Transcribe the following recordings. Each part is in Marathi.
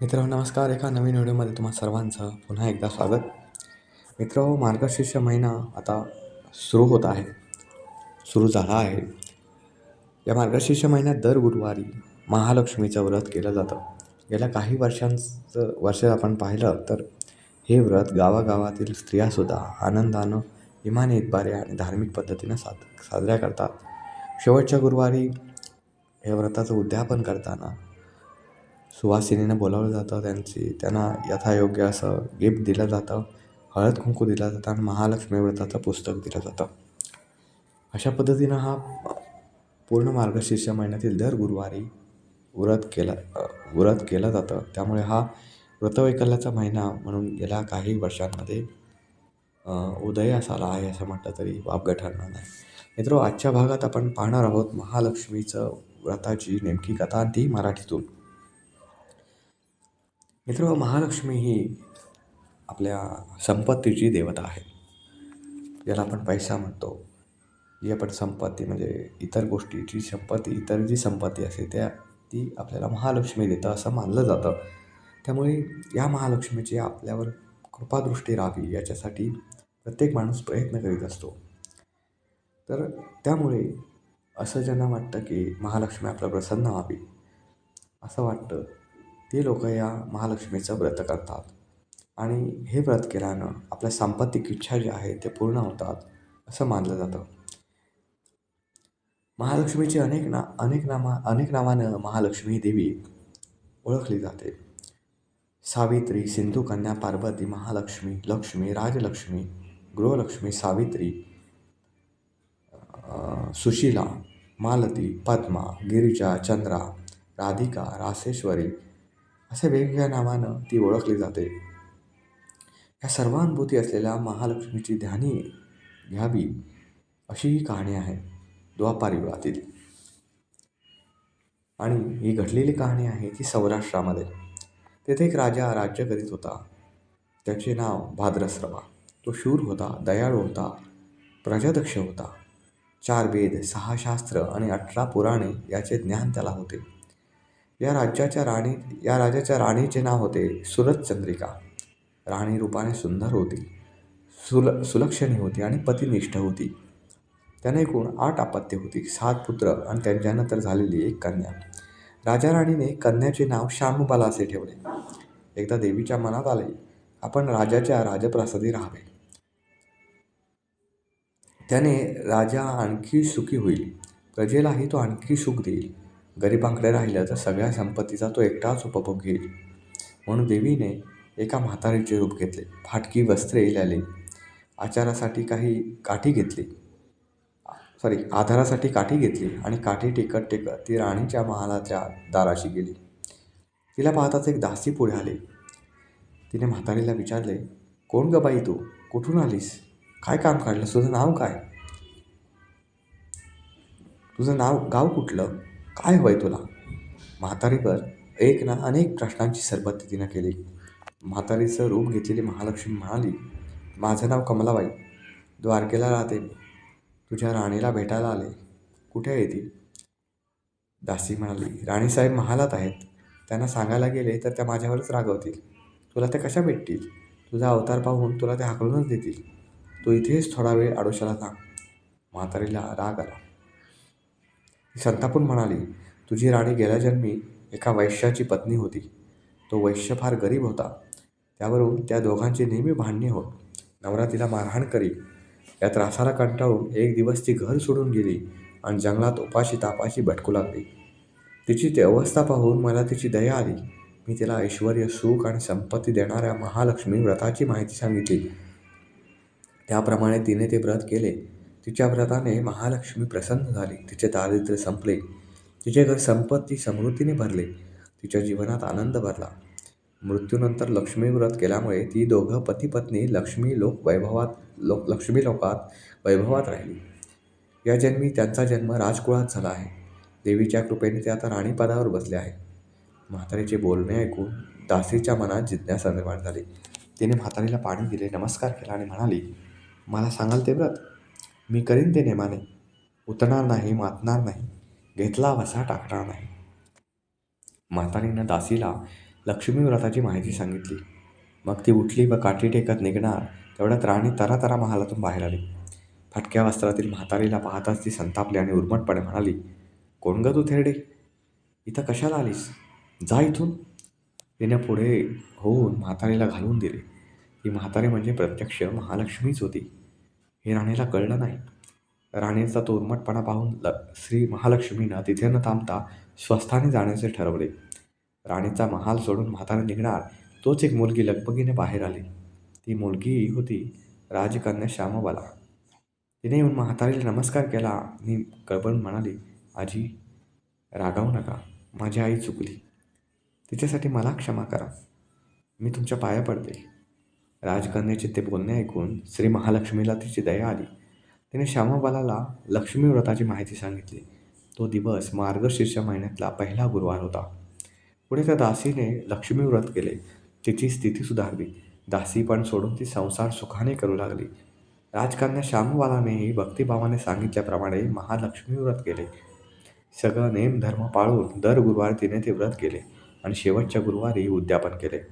मित्रांनो नमस्कार. एका नवीन व्हिडिओमध्ये तुम्हा सर्वांचं पुन्हा एकदा स्वागत. मित्र मार्गशीर्ष महिना आता सुरू होत आहे. सुरू झाला आहे. या मार्गशीर्ष महिन्यात दर गुरुवारी महालक्ष्मीचं व्रत केलं जातं. गेल्या काही वर्षांचं वर्ष आपण पाहिलं तर हे व्रत गावागावातील स्त्रियासुद्धा आनंदानं इमान इतबारे आणि धार्मिक पद्धतीनं साद साजऱ्या करतात. शेवटच्या गुरुवारी या व्रताचं उद्यापन करताना सुवासिनीनं बोलावलं जातं त्यांची त्यांना यथायोग्य असं गिफ्ट दिलं जातं हळद कुंकू दिलं जातं आणि महालक्ष्मी व्रताचं पुस्तक दिलं जातं. अशा पद्धतीनं हा पूर्ण मार्गशीर्ष महिन्यातील दर गुरुवारी व्रत केला व्रत केलं जातं. त्यामुळे हा व्रतवैकल्याचा महिना म्हणून गेल्या काही वर्षांमध्ये उदयास आला आहे असं म्हटलं तरी वावगं ठरणार नाही. मित्र आजच्या भागात आपण पाहणार आहोत महालक्ष्मीचं व्रताची नेमकी कथा ती मराठीतून. मित्र महालक्ष्मी ही आपल्या संपत्तीची देवता आहे. ज्याला आपण पैसा म्हणतो जी आपण संपत्ती म्हणजे इतर गोष्टीची संपत्ती इतर जी संपत्ती असते त्या ती आपल्याला महालक्ष्मी देतं असं मानलं जातं. त्यामुळे या महालक्ष्मीची आपल्यावर कृपादृष्टी राहावी याच्यासाठी प्रत्येक माणूस प्रयत्न करीत असतो. तर त्यामुळे असं ज्यांना वाटतं की महालक्ष्मी आपलं प्रसन्न व्हावी असं वाटतं ते लोक या महालक्ष्मीचं व्रत करतात. आणि हे व्रत केल्यानं आपल्या सांपत्तिक इच्छा ज्या आहेत ते पूर्ण होतात असं मानलं जातं. महालक्ष्मीची अनेक ना अनेक नामा अनेक नावानं महालक्ष्मी देवी ओळखली जाते. सावित्री सिंधू कन्या पार्वती महालक्ष्मी लक्ष्मी राजलक्ष्मी गृहलक्ष्मी सावित्री सुशीला मालती पद्मा गिरिजा चंद्रा राधिका रासेश्वरी असे वेगवेगळ्या नावानं ती ओळखली जाते. या सर्वानुभूती असलेल्या महालक्ष्मीची ध्यानी घ्यावी अशी ही कहाणी आहे द्वापार युगातील आणि ही घडलेली कहाणी आहे ती सौराष्ट्रामध्ये. तेथे एक राजा राज्य करीत होता. त्याचे नाव भाद्रस्रवा. तो शूर होता दयाळू होता प्रजादक्ष होता. चार वेद सहा शास्त्र आणि अठरा पुराणे याचे ज्ञान त्याला होते. या राज्याच्या राणी या राजाच्या राणीचे नाव होते सुरतचंद्रिका राणी रूपाने सुंदर होती सुल सुलक्षणी होती आणि पतिनिष्ठ होती. त्याने एकूण आठ अपत्य होती सात पुत्र आणि त्यांच्यानंतर झालेली एक कन्या. राजा राणीने कन्याचे नाव श्यामबाला असे ठेवले. एकदा देवीच्या मनात आले आपण राजाच्या राजप्रासादी राहावे. त्याने राजा आणखी सुखी होईल. प्रजेलाही तो आणखी सुख देईल. गरिबांकडे राहिलं तर सगळ्या संपत्तीचा तो एकटाच उपभोग घेईल. म्हणून देवीने एका म्हातारीचे रूप घेतले. फाटकी वस्त्रे आले आचारासाठी काही काठी घेतली. सॉरी आधारासाठी काठी घेतली आणि काठी टेकत टेकत ती राणीच्या महालाच्या दाराशी गेली. तिला पाहताच एक दासी पुढे आले. तिने म्हातारीला विचारले कोण ग बाई तू? कुठून आलीस? काय काम काढलं? तुझं नाव काय? तुझं नाव गाव कुठलं? काय हवंय तुला? म्हातारीवर एक ना अनेक प्रश्नांची सरबत्ती तिनं केली. म्हातारीचं रूप घेतलेली महालक्ष्मी म्हणाली माझं नाव कमलाबाई. द्वारकेला राहते मी. तुझ्या राणीला भेटायला आले. कुठे आहे ती? दासी म्हणाली राणीसाहेब महालात आहेत. त्यांना सांगायला गेले तर त्या माझ्यावरच रागवतील. तुला त्या कशा भेटतील? तुझा अवतार पाहून तुला ते हाकलूनच देतील. तू इथेच थोडा वेळ आडोशाला थांब. म्हातारीला राग आला. संतापून म्हणाली तुझी राणी गेल्या जन्मी एका वैश्याची पत्नी होती. तो वैश्य फार गरीब होता. त्यावरून त्या दोघांची नेहमी भांडणे होत. नवरा तिला मारहाण करी. या त्रासाला कंटाळून एक दिवस ती घर सोडून गेली आणि जंगलात उपाशी तापाशी भटकू लागली. तिची ती अवस्था पाहून मला तिची दया आली. मी तिला ऐश्वर सुख आणि संपत्ती देणाऱ्या महालक्ष्मी व्रताची माहिती सांगितली. त्याप्रमाणे तिने ते व्रत केले. तिच्या व्रताने महालक्ष्मी प्रसन्न झाली. तिचे दारिद्र्य संपले. तिचे घर संपत्ती समृद्धीने भरले. तिच्या जीवनात आनंद भरला. मृत्यूनंतर लक्ष्मी व्रत केल्यामुळे ती दोघं पतीपत्नी लक्ष्मी लोक वैभवात लोक लक्ष्मी लोकात वैभवात राहिली. या जन्मी त्यांचा जन्म राजकुळात झाला आहे. देवीच्या कृपेने ते आता राणीपदावर बसले आहे. म्हातारीचे बोलणे ऐकून दासीच्या मनात जिज्ञासा निर्माण झाली. तिने म्हातारीला पाणी दिले नमस्कार केला आणि म्हणाली मला सांगाल ते व्रत? मी करीन ते नेमाने. उतरणार नाही मातणार नाही. घेतला वसा टाकणार नाही. म्हातारीनं दासीला लक्ष्मी व्रताची माहिती सांगितली. मग ती उठली व काठी टेकत निघणार तेवढ्यात राणी तरातरा महालातून बाहेर आली. फाटक्या वस्त्रातील म्हातारीला पाहताच ती संतापली आणि उर्मटपणे म्हणाली कोण ग तू थेरडे? इथं कशाला आलीस? जा इथून. तिने पुढे होऊन म्हातारीला घालून दिले. ती म्हातारी म्हणजे प्रत्यक्ष महालक्ष्मीच होती. हे राणीला कळलं नाही. राणीचा तो उर्मटपणा पाहून ल श्री महालक्ष्मीनं तिथे न थांबता स्वस्थाने जाण्याचे ठरवले. राणीचा महाल सोडून म्हातारा निघणार तोच एक मुलगी लगबगीने बाहेर आली. ती मुलगी होती राजकन्या श्यामबाला. तिने येऊन म्हातारीला नमस्कार केला आणि कळबळून म्हणाली आजी रागावू नका माझी आई चुकली. तिच्यासाठी मला क्षमा करा. मी तुमच्या पाया पडते. राजकन्याचे ते बोलणे ऐकून श्री महालक्ष्मीला तिची दया आली. तिने श्यामाबालाला लक्ष्मी व्रताची माहिती सांगितली. तो दिवस मार्गशीर्ष महिन्यातला पहिला गुरुवार होता. पुढे त्या दासीने लक्ष्मी व्रत केले. तिची स्थिती सुधारली. दासी पण सोडून ती संसार सुखाने करू लागली. राजकन्या श्यामबालानेही भक्तिभावाने सांगितल्याप्रमाणे महालक्ष्मी व्रत केले. सगळं नेम धर्म पाळून दर गुरुवार तिने ते व्रत केले आणि शेवटच्या गुरुवारी उद्यापन केले.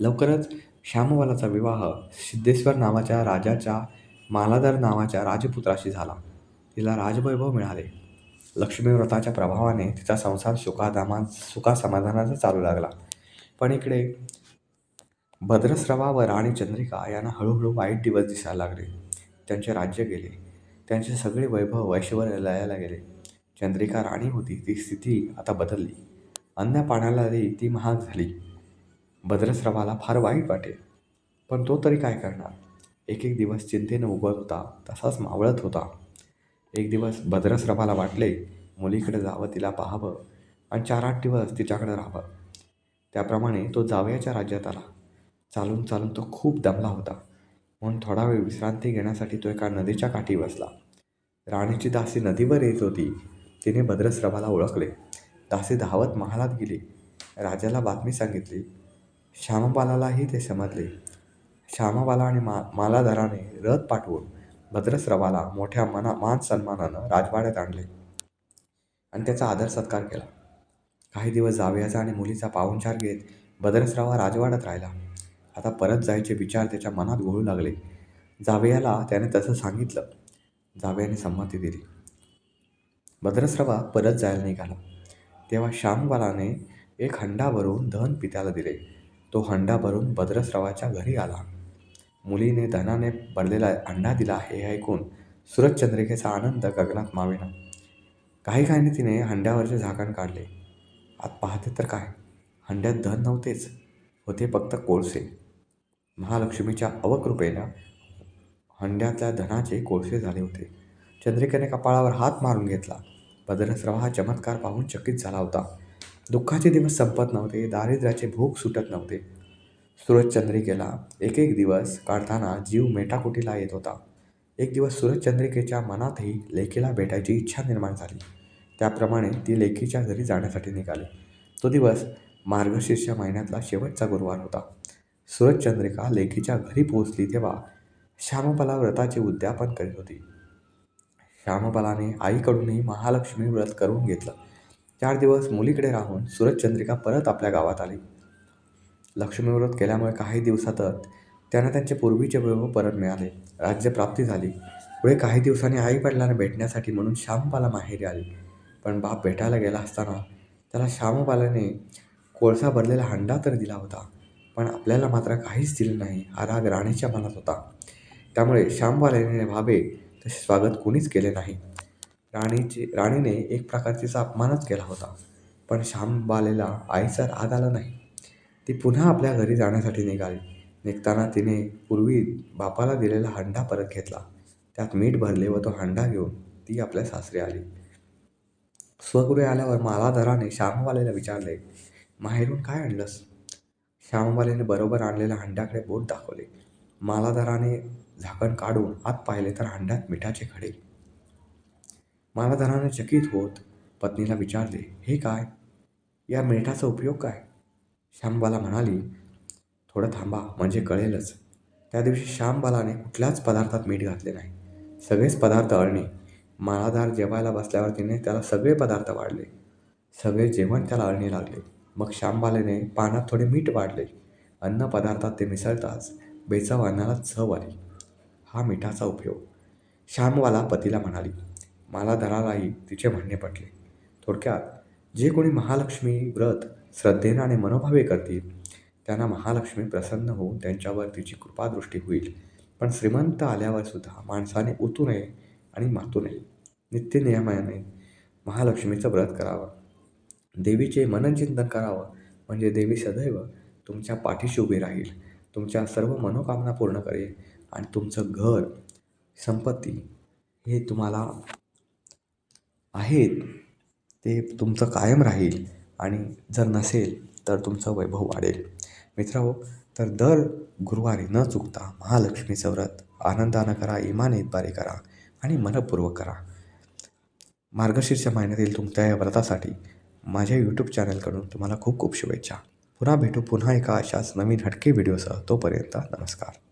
लवकरच श्यामबालाचा विवाह सिद्धेश्वर नावाच्या राजाच्या मालाधर नावाच्या राजपुत्राशी झाला. तिला राजवैभव मिळाले. लक्ष्मी व्रताच्या प्रभावाने तिचा संसार सुखादामा सुखासमाधानाचा चालू लागला. पण इकडे भद्रस्रवा व राणी चंद्रिका यांना हळूहळू वाईट दिवस दिसायला लागले. त्यांचे राज्य गेले. त्यांचे सगळे वैभव ऐश्वर्य लयाला गेले. चंद्रिका राणी होती ती स्थिती आता बदलली. अन्न पाण्यालाही ती महाग झाली. भद्रस्रवाला फार वाईट वाटे पण तो तरी काय करणार? एक एक दिवस चिंतेनं उगवत होता तसाच मावळत होता. एक दिवस भद्रस्रवाला वाटले मुलीकडे जावं तिला पाहावं आणि चार आठ दिवस तिच्याकडे राहावं. त्याप्रमाणे तो जावयाच्या राज्यात आला. चालून चालून तो खूप दमला होता. म्हणून थोडा वेळ विश्रांती घेण्यासाठी तो एका नदीच्या काठी बसला. राणीची दासी नदीवर येत होती. तिने भद्रस्रवाला ओळखले. दासी धावत महालात गेली. राजाला बातमी सांगितली श्यामबालालाही ते समजले. श्यामाबाला आणि मा मालाधराने रथ पाठवून भद्रस्रवाला मोठ्या मना मान सन्मानानं राजवाड्यात आणले आणि त्याचा आदर सत्कार केला. काही दिवस जावयाचा आणि मुलीचा पाहुणचार घेत भद्रस्रावा राजवाड्यात राहिला. आता परत जायचे विचार त्याच्या मनात घोळू लागले. जावयाला त्याने तसं सांगितलं. जावयाने संमती दिली. भद्रस्रवा परत जायला निघाला. तेव्हा श्यामबालाने एक हंडा भरून धन पित्याला दिले. तो हंडा भरून भद्रस्रावाच्या घरी आला. मुलीने धनाने भरलेला अंडा दिला हे ऐकून सूरजचंद्रिकेचा आनंद गगनात मावेना काही काहीने तिने हंड्यावरचे झाकण काढले. आत पाहते तर काय? हंड्यात धन नव्हतेच होते फक्त कोळसे. महालक्ष्मीच्या अवकृपेनं हंड्यातल्या धनाचे कोळसे झाले होते. चंद्रिकेने कपाळावर हात मारून घेतला. भद्रस्राव हा चमत्कार पाहून चकित झाला होता. दुःखाचे दिवस संपत नव्हते दारिद्र्याचे भूक सुटत नव्हते. सूरजचंद्रिकेला एक एक दिवस काढताना जीव मेटाकुटीला येत होता. एक दिवस सूरजचंद्रिकेच्या मनातही लेखीला भेटायची इच्छा निर्माण झाली. त्याप्रमाणे ती लेखीच्या घरी जाण्यासाठी निघाली. तो दिवस मार्गशीर्ष महिन्यातला शेवटचा गुरुवार होता. सूरजचंद्रिका लेखीच्या घरी पोहोचली तेव्हा श्यामबाला व्रताचे उद्यापन करीत होती. श्यामबालाने आईकडूनही महालक्ष्मी व्रत करून घेतलं. चार दिवस मुलीकडे राहून सूरजचंद्रिका परत आपल्या गावात आली. लक्ष्मीव्रत केल्यामुळे काही दिवसातच त्यांना त्यांचे पूर्वीचे वैभव परत मिळाले. राज्यप्राप्ती झाली. पुढे काही दिवसांनी आई वडिलांना भेटण्यासाठी म्हणून श्यामबाला माहेरी आली. पण बाप भेटायला गेला असताना त्याला श्यामपालाने कोळसा भरलेला हंडा तर दिला होता पण आपल्याला मात्र काहीच दिलं नाही हा राग राणीच्या मनात होता. त्यामुळे श्यामबालाने व्हावे तसे स्वागत कोणीच केले नाही. राणीची राणीने एक प्रकारचा अपमानच केला होता. पण श्यामबालेला आईचा राग आला नाही. ती पुन्हा आपल्या घरी जाण्यासाठी निघाली. निघताना तिने पूर्वी बापाला दिलेला हंडा परत घेतला. त्यात मीठ भरले व तो हंडा घेऊन ती आपल्या सासरी आली. स्वगृही आल्यावर मालाधराने श्यामवालेला विचारले माहेरून काय आणलंस? श्यामवालेने बरोबर आणलेल्या हंड्याकडे बोट दाखवले. मालाधराने झाकण काढून आत पाहिले तर हंड्यात मिठाचे खडे. मालाधराने चकित होत पत्नीला विचारले हे काय? या मिठाचा उपयोग काय? श्यामबाला म्हणाली थोडं थांबा म्हणजे कळेलच. त्या दिवशी श्यामबालाने कुठल्याच पदार्थात मीठ घातले नाही. सगळेच पदार्थ अळणे. माळादार जेवायला बसल्यावर तिने त्याला सगळे पदार्थ वाढले. सगळे जेवण त्याला अळणी लागले. मग श्यामबालेने पानात थोडे मीठ वाढले. अन्न पदार्थात ते मिसळताच बेचव अन्नाला चव आली. हा मिठाचा उपयोग. श्यामवाला पतीला म्हणाली मला धरालाही तिचे म्हणणे पटले. थोडक्यात जे कोणी महालक्ष्मी व्रत श्रद्धेनं आणि मनोभावे करतील त्यांना महालक्ष्मी प्रसन्न होऊन त्यांच्यावर तिची कृपादृष्टी होईल. पण श्रीमंत आल्यावर सुद्धा माणसाने उतू नये आणि मातू नये. नित्य नियमाने महालक्ष्मीचं व्रत करावं. देवीचे मनचिंतन करावं. म्हणजे देवी सदैव तुमच्या पाठीशी उभी राहील. तुमच्या सर्व मनोकामना पूर्ण करेल. आणि तुमचं घर संपत्ती हे तुम्हाला आहेत ते तुमचं कायम राहील आणि जर नसेल तर तुमचं वैभव वाढेल. मित्रांनो तर दर गुरुवारी न चुकता महालक्ष्मीचं व्रत आनंदानं करा इमाने इतबारे करा आणि मनपूर्वक करा. मार्गशीर्ष महिन्यातील तुमच्या या व्रतासाठी माझ्या यूट्यूब चॅनलकडून तुम्हाला खूप खूप शुभेच्छा. पुन्हा भेटू पुन्हा एका अशाच नवीन हटके व्हिडिओसह तोपर्यंत नमस्कार.